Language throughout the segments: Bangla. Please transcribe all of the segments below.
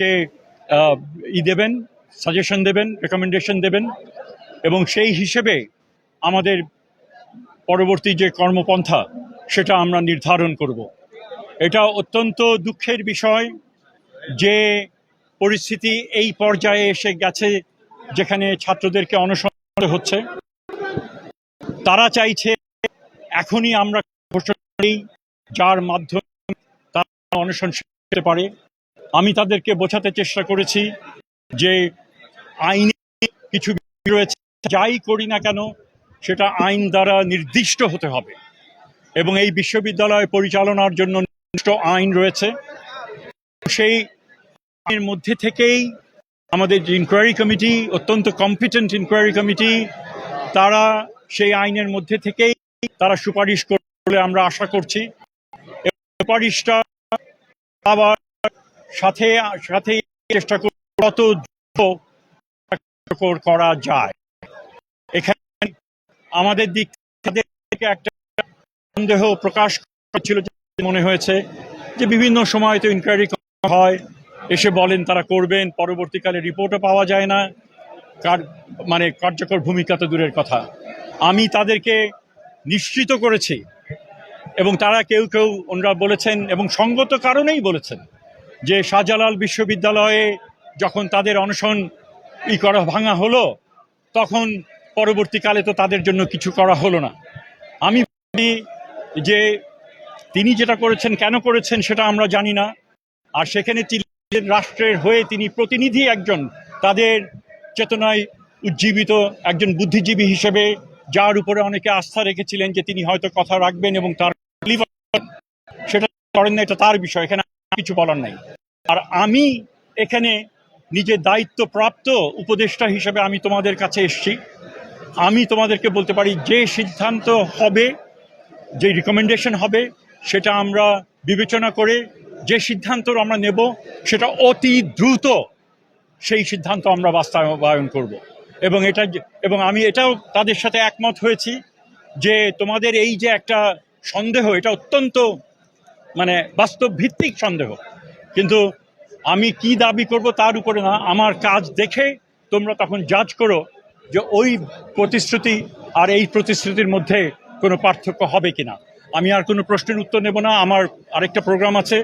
কে ই দেবেন সাজেশন দেবেন রেকমেন্ডেশন দেবেন, এবং সেই হিসেবে আমাদের পরবর্তী যে কর্মপন্থা, সেটা আমরা নির্ধারণ করব। এটা অত্যন্ত দুঃখের বিষয় যে পরিস্থিতি এই পর্যায়ে এসে গেছে, যেখানে ছাত্রদেরকে অনশন হচ্ছে। তারা চাইছে, এখনই আমরা ঘোষণা যার মাধ্যমে তারা অনশন করতে পারে। আমি তাদেরকে বোঝাতে চেষ্টা করেছি যে আইনে কিছু রয়েছে, যাই করি না কেন, সেটা আইন দ্বারা নির্দিষ্ট হতে হবে। এবং এই বিশ্ববিদ্যালয় পরিচালনার জন্য নির্দিষ্ট আইন রয়েছে। সেই আইনের মধ্যে থেকেই আমাদের যে ইনকোয়ারি কমিটি অত্যন্ত কম্পিটেন্ট ইনকোয়ারি কমিটি তারা সেই আইনের মধ্যে থেকেই তারা সুপারিশ করবে আমরা আশা করছি। সুপারিশটা আবার সাথে সাথে চেষ্টা কত করা যায়। এখানে আমাদের দিক থেকে একটা সন্দেহ প্রকাশ ছিল মনে হয়েছে যে, বিভিন্ন সময় তো ইনকোয়ারি হয়, এসে বলেন তারা করবেন, পরবর্তীকালে রিপোর্টও পাওয়া যায় না। কার মানে কার্যকর ভূমিকা তো দূরের কথা। আমি তাদেরকে নিশ্চিত করেছি এবং তারা কেউ কেউ ওনারা বলেছেন এবং সঙ্গত কারণেই বলেছেন। যে শাহজালাল বিশ্ববিদ্যালয়ে যখন তাদের অনশন ই করা ভাঙা হলো, তখন পরবর্তীকালে তো তাদের জন্য কিছু করা হলো না। আমি যে তিনি যেটা করেছেন, কেন করেছেন সেটা আমরা জানি না। আর সেখানে রাষ্ট্রের হয়ে তিনি প্রতিনিধি একজন, তাদের চেতনায় উজ্জীবিত একজন বুদ্ধিজীবী হিসেবে যার উপরে অনেকে আস্থা রেখেছিলেন যে তিনি হয়তো কথা রাখবেন এবং তার সেটা করেন না, এটা তার বিষয়। এখানে কিছু বলার নাই। আর আমি এখানে নিজের দায়িত্বপ্রাপ্ত উপদেষ্টা হিসেবে আমি তোমাদের কাছে এসেছি। আমি তোমাদেরকে বলতে পারি, যে সিদ্ধান্ত হবে, যে রিকমেন্ডেশন হবে, সেটা আমরা বিবেচনা করে যে সিদ্ধান্ত আমরা নেব, সেটা অতি দ্রুত সেই সিদ্ধান্ত আমরা বাস্তবায়ন করব। এবং এটা এবং আমি এটাও তাদের সাথে একমত হয়েছি যে তোমাদের এই যে একটা সন্দেহ, এটা অত্যন্ত মানে বাস্তব ভিত্তিক সন্দেহ। কিন্তু আমি কি দাবি করব তার উপরে না, আমার কাজ দেখে তোমরা তখন জাজ করো যে ওই প্রতিশ্রুতি আর এই প্রতিশ্রুতির মধ্যে কোনো পার্থক্য হবে কিনা। আমি আর কোনো প্রশ্নের উত্তর নেব না, আমার আরেকটা প্রোগ্রাম আছে,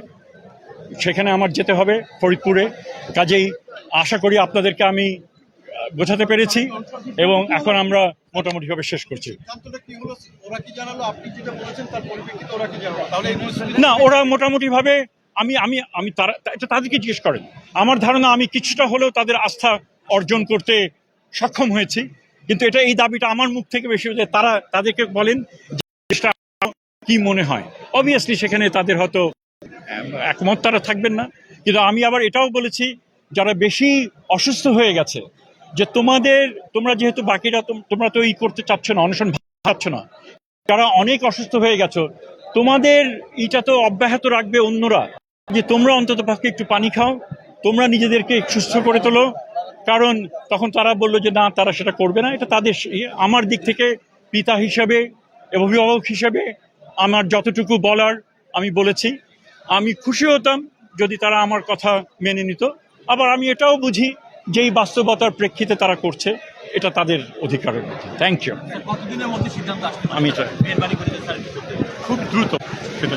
সেখানে আমার যেতে হবে ফরিদপুরে। কাজেই আশা করি আপনাদেরকে আমি বোঝাতে পেরেছি এবং এখন আমরা মোটামুটিভাবে শেষ করছি। না ওরা মোটামুটিভাবে আমি আমি আমি তারা এটা তাদেরকে জিজ্ঞেস করেন। আমার ধারণা আমি কিছুটা হলেও তাদের আস্থা অর্জন করতে সক্ষম হয়েছি। কিন্তু এটা এই দাবিটা আমার মুখ থেকে বেশি যে তারা তাদেরকে বলেন কি মনে হয়। অবভিয়াসলি সেখানে তাদের হয়তো একমত তারা থাকবেন না। কিন্তু আমি আবার এটাও বলেছি যারা বেশি অসুস্থ হয়ে গেছে যে তোমাদের, তোমরা যেহেতু বাকিরা তোম- তোমরা তো ই করতে চাচ্ছ না, অনশন চাচ্ছ না, যারা অনেক অসুস্থ হয়ে গেছো, তোমাদের এটা তো অব্যাহত রাখবে অন্যরা, যে তোমরা অন্তত পক্ষে একটু পানি খাও, তোমরা নিজেদেরকে সুস্থ করে তোলো, কারণ তখন তারা বলল যে না, তারা সেটা করবে না, এটা তাদের ইয়ে। আমার দিক থেকে পিতা হিসাবে, অভিভাবক হিসাবে, আমার যতটুকু বলার আমি বলেছি, আমি খুশি হতাম যদি তারা আমার কথা মেনে নিত, আবার আমি এটাও বুঝি যে এই বাস্তবতার প্রেক্ষিতে তারা করছে এটা তাদের অধিকারের মধ্যে। থ্যাংক ইউ কতদিনের মধ্যে সিদ্ধান্ত আসতে আমি খুব দ্রুত সেটা